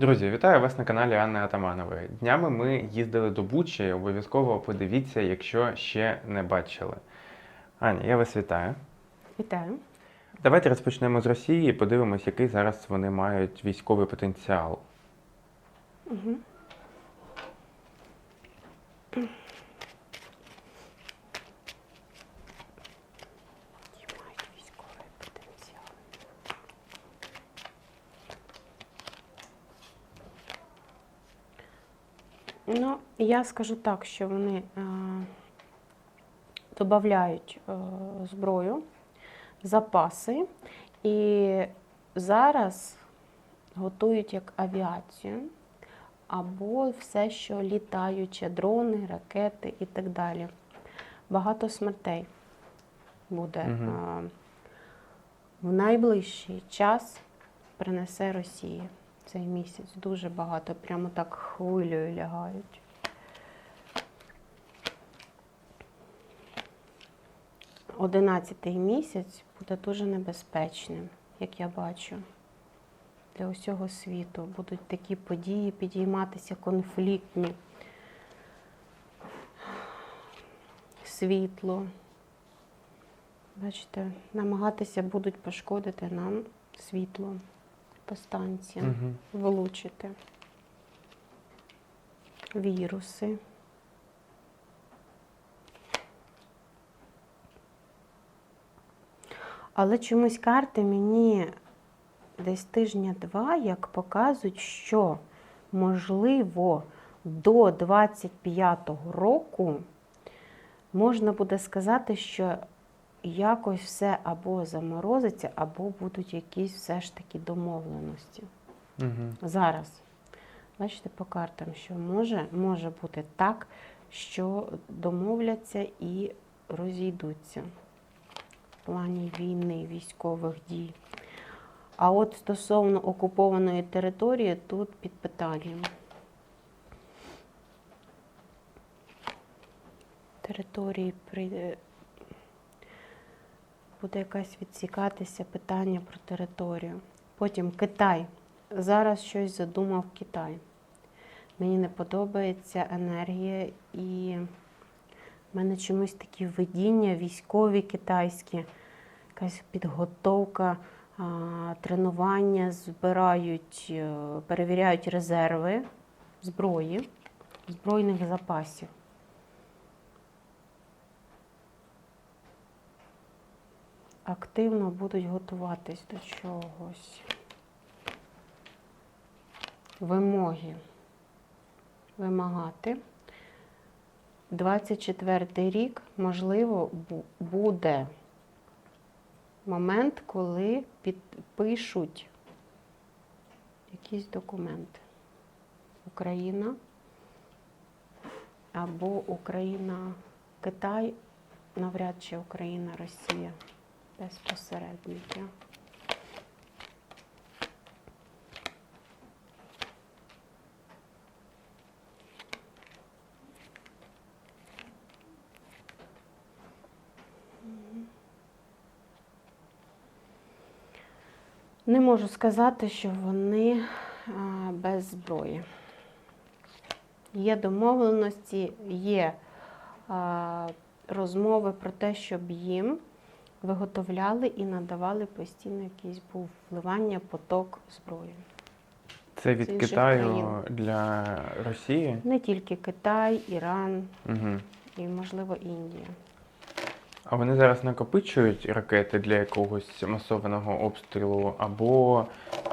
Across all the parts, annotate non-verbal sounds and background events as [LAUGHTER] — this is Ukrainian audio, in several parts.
Друзі, вітаю вас на каналі Анни Атаманової. Днями ми їздили до Бучі. Обов'язково подивіться, якщо ще не бачили. Аня, я вас вітаю. Вітаю. Давайте розпочнемо з Росії і подивимось, який зараз вони мають військовий потенціал. Угу. Ну, я скажу так, що вони е, додають е, зброю, запаси і зараз готують як авіацію або все, що літаюче, дрони, ракети і так далі. Багато смертей буде. Е, В найближчий час принесе Росія цей місяць. Дуже багато, прямо так хвилею лягають. Одинадцятий місяць буде дуже небезпечним, як я бачу. Для усього світу будуть такі події підійматися конфліктні. Світло. Бачите, намагатися будуть пошкодити нам світло по станціям, Угу. вилучити віруси. Але чомусь карти мені десь тижня-два, як показують, що можливо до 25-го року можна буде сказати, що якось все або заморозиться, або будуть якісь все ж таки домовленості. Угу. Зараз. Бачите по картам, що може, може бути так, що домовляться і розійдуться в плані війни, військових дій. А от стосовно окупованої території, тут під питанням. Території прийде. Буде якась відсікатися питання про територію. Потім Китай. Зараз щось задумав Китай. Мені не подобається енергія і в мене чомусь такі видіння військові китайські, якась підготовка, тренування, збирають, е, перевіряють резерви зброї, збройних запасів. Активно будуть готуватись до чогось. Вимоги. Вимагати. 24 рік, можливо, буде момент, коли підпишуть якісь документи. Україна або Україна, Китай, навряд чи Україна, Росія без посередників. Не можу сказати, що вони без зброї. Є домовленості, є розмови про те, щоб їм виготовляли і надавали постійно якийсь був вливання, поток зброї. Це від Китаю країн. для Росії. Не тільки Китай, Іран Угу. і, можливо, Індія. А вони зараз накопичують ракети для якогось масованого обстрілу, або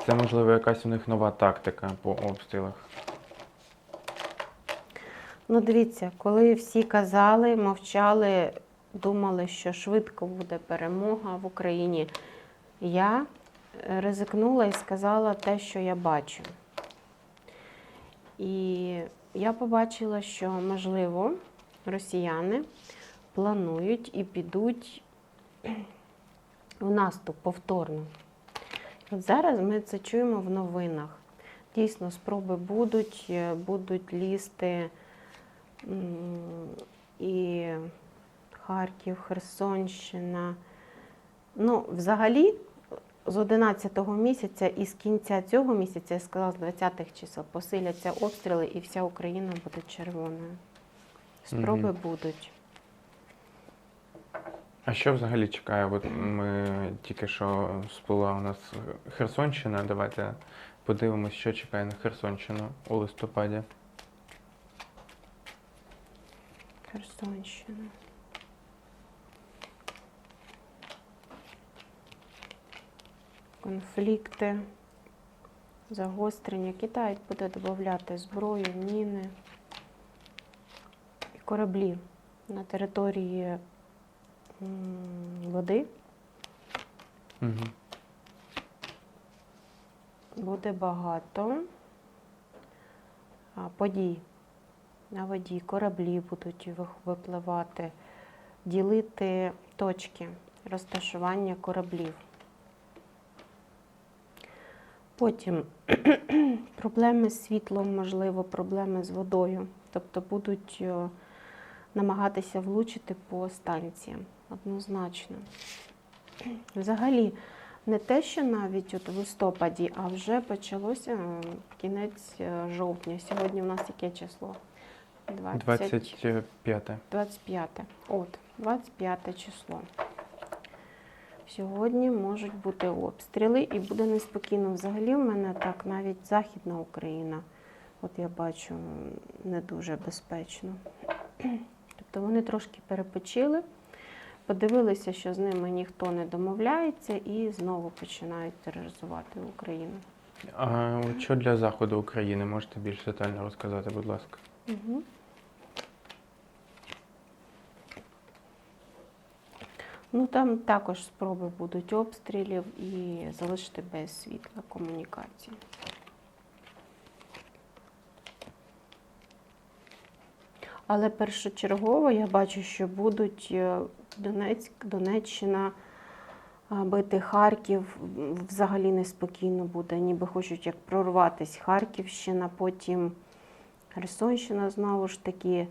це можливо якась у них нова тактика по обстрілах. Ну, дивіться, коли всі казали, мовчали, думали, що швидко буде перемога в Україні, я е, ризикнула і сказала те, що я бачу. І я побачила, що, можливо, росіяни планують і підуть в наступ повторно. От зараз ми це чуємо в новинах. Дійсно, спроби будуть, е, будуть лізти і Харків, Херсонщина. Ну, взагалі, з 11 місяця і з кінця цього місяця, я сказала, з 20-х чисел, посиляться обстріли і вся Україна буде червоною. Спроби Мгм. будуть. А що взагалі чекає? От ми тільки що сплила у нас Херсонщина. Давайте подивимось, що чекає на Херсонщину у листопаді. Херсонщина. Конфлікти, загострення. Китай буде додати зброю, міни і кораблі на території води. Угу. буде багато подій на воді, кораблі будуть випливати, ділити точки розташування кораблів. Потім [CLEARS THROAT] проблеми з світлом, можливо, проблеми з водою. Тобто будуть е, намагатися влучити по станціям однозначно. [CLEARS THROAT] Взагалі, не те, що навіть от в листопаді, а вже почалося е, кінець е, жовтня. Сьогодні у нас яке число? 20... 25. 25. От, 25 число. Сьогодні можуть бути обстріли і буде неспокійно. Взагалі в мене так навіть Західна Україна, от я бачу, не дуже безпечно. [CLEARS THROAT] Тобто вони трошки перепочили, подивилися, що з ними ніхто не домовляється, і знову починають тероризувати Україну. А що для заходу України? Можете більш детально розказати, будь ласка. Угу. Ну там також спроби будуть обстрілів і залишити без світла комунікації. Але першочергово я бачу, що будуть е, Донецьк, Донеччина бити Харків. Взагалі неспокійно буде, ніби хочуть як прорватися Харківщина, потім Херсонщина знову ж таки,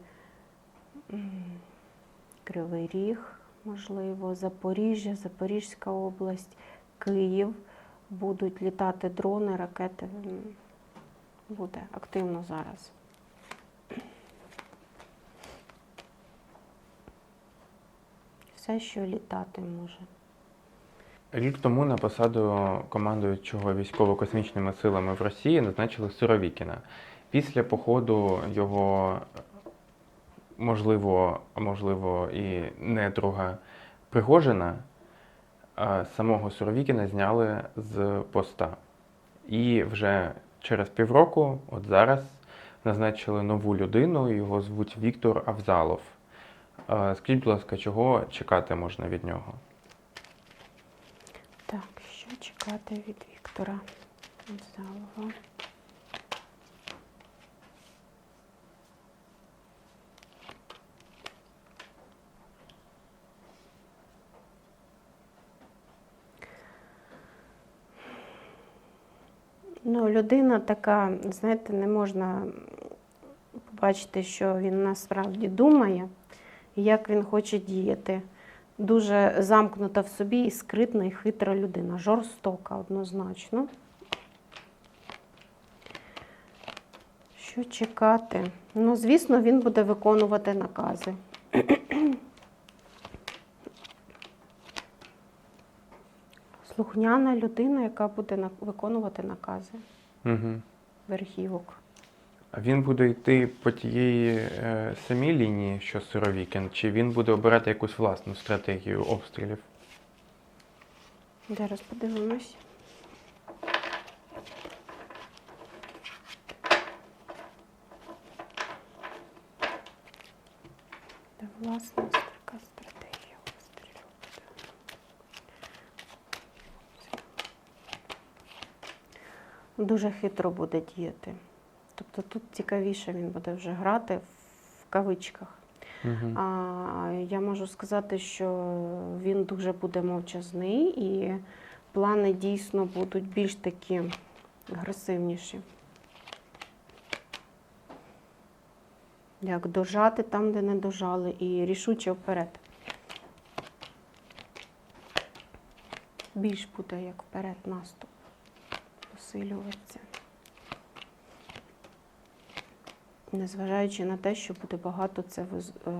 Кривий Ріг, можливо, Запоріжжя, Запорізька область, Київ. Будуть літати дрони, ракети. Буде активно зараз. Все, що літати може. Рік тому на посаду командуючого військово-космічними силами в Росії назначили Суровікіна. Після походу його, можливо, можливо, і не друга Пригожина, самого Суровікіна зняли з поста. І вже через півроку, от зараз, назначили нову людину, його звуть Віктор Авзалов. Скажіть, будь ласка, чого чекати можна від нього? Так, що чекати від Віктора Залова? Ну, людина така, знаєте, не можна побачити, що він насправді думає, як він хоче діяти дуже замкнута в собі і скритна і хитра людина, жорстока однозначно. Що чекати? Ну, звісно, він буде виконувати накази. Слухняна людина, яка буде виконувати накази Угу. верхівок. А він буде йти по тієї е, самій лінії, що Суровікін, чи він буде обирати якусь власну стратегію обстрілів? Зараз подивимось. Де власна така стратегія обстрілів буде. Дуже хитро буде діяти. Тобто тут цікавіше він буде вже грати в кавичках. Угу. А, я можу сказати, що він дуже буде мовчазний і плани дійсно будуть більш такі агресивніші. Як дожати там, де не дожали, і рішуче вперед. більш буде як вперед наступ посилюватися. Незважаючи на те, що буде багато це е,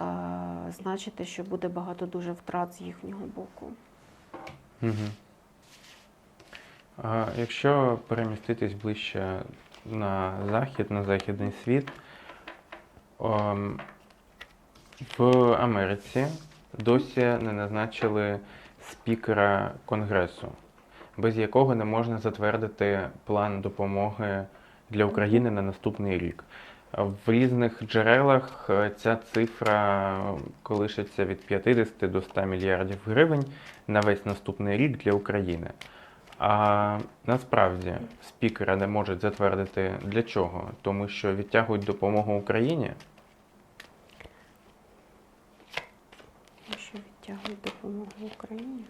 е, значити, що буде багато дуже втрат з їхнього боку. Угу. А якщо переміститись ближче на захід, на західний світ, ем, в Америці досі не назначили спікера Конгресу, без якого не можна затвердити план допомоги для України на наступний рік. В різних джерелах е, ця цифра колишиться від 50 до 100 мільярдів гривень на весь наступний рік для України. А насправді спікера не можуть затвердити для чого? Тому що відтягують допомогу Україні. Що відтягують допомогу Україні?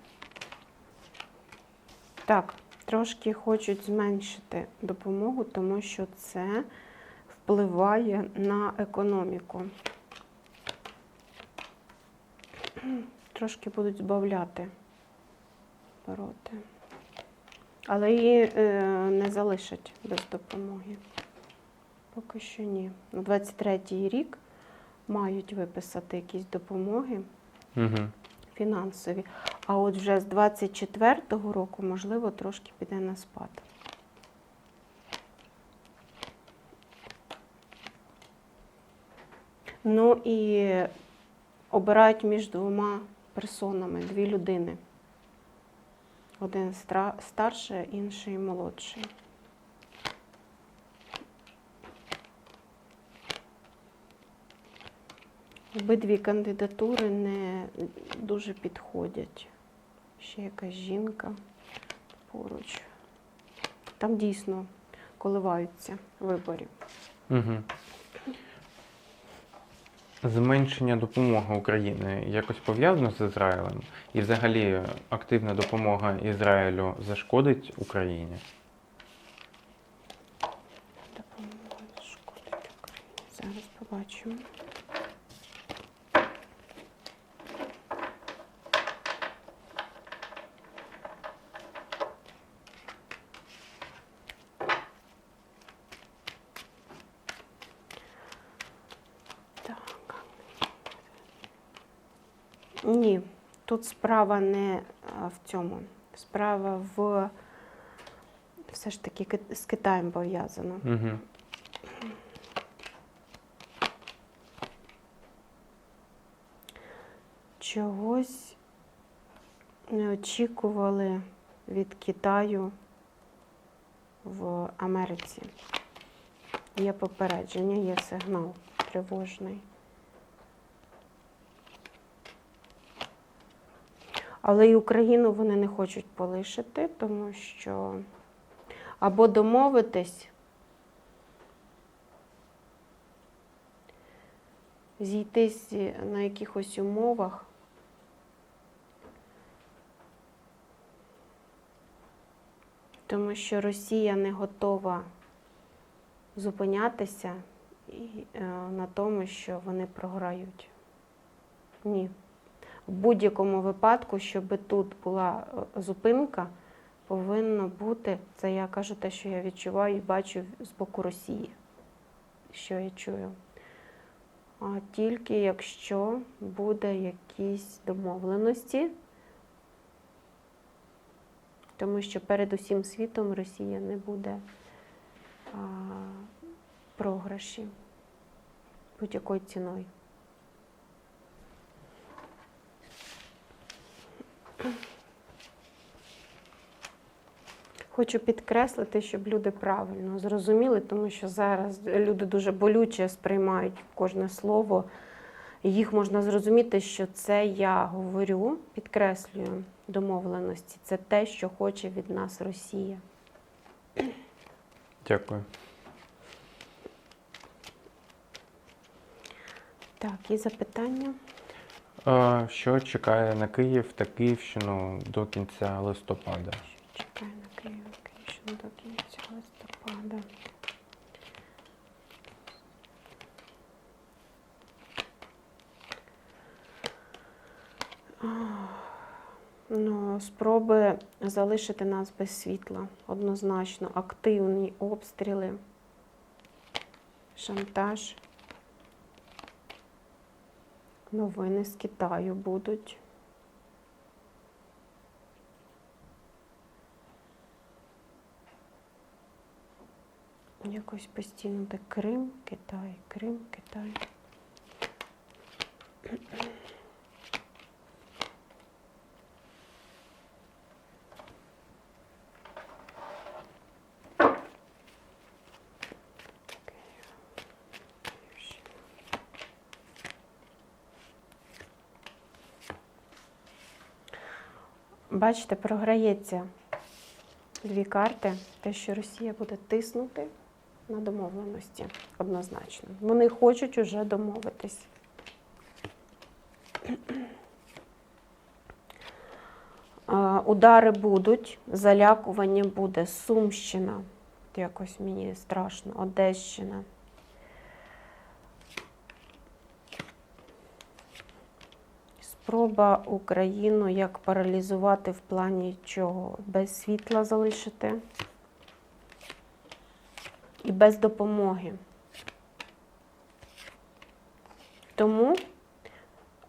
Так, трошки хочуть зменшити допомогу, тому що це впливає на економіку. [CLEARS THROAT] Трошки будуть збавляти обороти. Але її е, не залишать без допомоги. Поки що ні. На 23-й рік мають виписати якісь допомоги Угу. фінансові. А от вже з 24-го року, можливо, трошки піде на спад. Ну і обирають між двома персонами, дві людини. Один старший, інший молодший. Обидві кандидатури не дуже підходять. Ще якась жінка поруч. Там дійсно коливаються вибори. Угу. Зменшення допомоги України якось пов'язано з Ізраїлем? І взагалі активна допомога Ізраїлю зашкодить Україні? Допомога шкодить Україні. Зараз побачимо. Ні, тут справа не в цьому. Справа в все ж таки з Китаєм пов'язано. Угу. Чогось не очікували від Китаю в Америці. Є попередження, є сигнал тривожний. Але і Україну вони не хочуть полишити, тому що або домовитись, зійтись на якихось умовах. Тому що Росія не готова зупинятися е, на тому, що вони програють. Ні. В будь-якому випадку, щоб тут була е, зупинка, повинно бути, це я кажу те, що я відчуваю і бачу з боку Росії, що я чую. А тільки якщо буде якісь домовленості, тому що перед усім світом Росія не буде а, програші будь-якою ціною. Хочу підкреслити, щоб люди правильно зрозуміли, тому що зараз люди дуже болюче сприймають кожне слово. Їх можна зрозуміти, що це я говорю, підкреслюю домовленості. Це те, що хоче від нас Росія. Дякую. Так, і запитання. Що чекає на Київ та Київщину до кінця листопада? Чекаю на Київ, Київщину до кінця листопада. Ну, спроби залишити нас без світла. Однозначно, активні обстріли, шантаж. Новини з Китаю будуть. Якось постійно так Крим, Китай, Крим, Китай. Бачите, програється дві карти, те, що Росія буде тиснути на домовленості однозначно. Вони хочуть уже домовитись. Удари будуть, залякування буде, Сумщина, якось мені страшно, Одещина. Спроба Україну як паралізувати в плані чого? Без світла залишити і без допомоги. Тому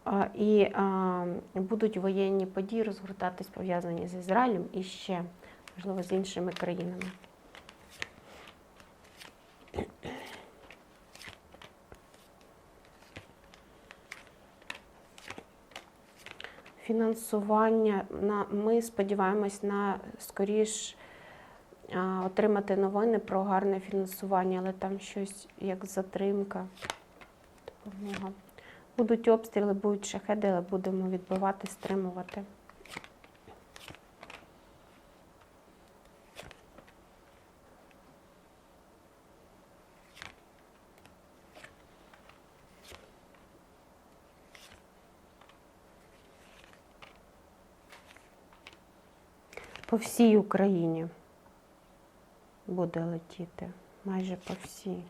а, і а, будуть воєнні події розгортатись пов'язані з Ізраїлем і ще, можливо, з іншими країнами. Фінансування на ми сподіваємось на скоріш отримати новини про гарне фінансування, але там щось як затримка. Допомога. Будуть обстріли, будуть шахеди, але будемо відбивати, стримувати. По всій Україні буде летіти. Майже по всій.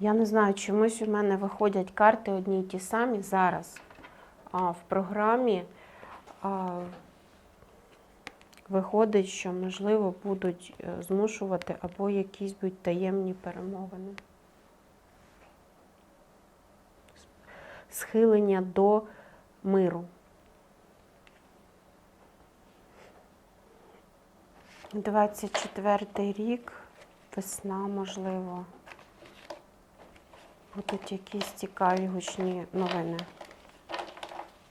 Я не знаю, чомусь у мене виходять карти одні й ті самі зараз. А в програмі а, виходить, що, можливо, будуть е, змушувати або якісь будуть таємні перемовини. Схилення до миру. 24 рік, весна, можливо. Будуть якісь цікаві гучні новини.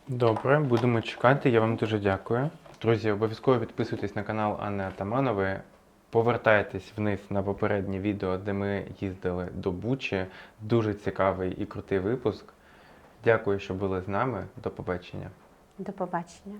Добре, будемо чекати. Я вам дуже дякую. Друзі, обов'язково підписуйтесь на канал Анни Атаманової. Повертайтесь вниз на попереднє відео, де ми їздили до Бучі. Дуже цікавий і крутий випуск. Дякую, що були з нами. До побачення. До побачення.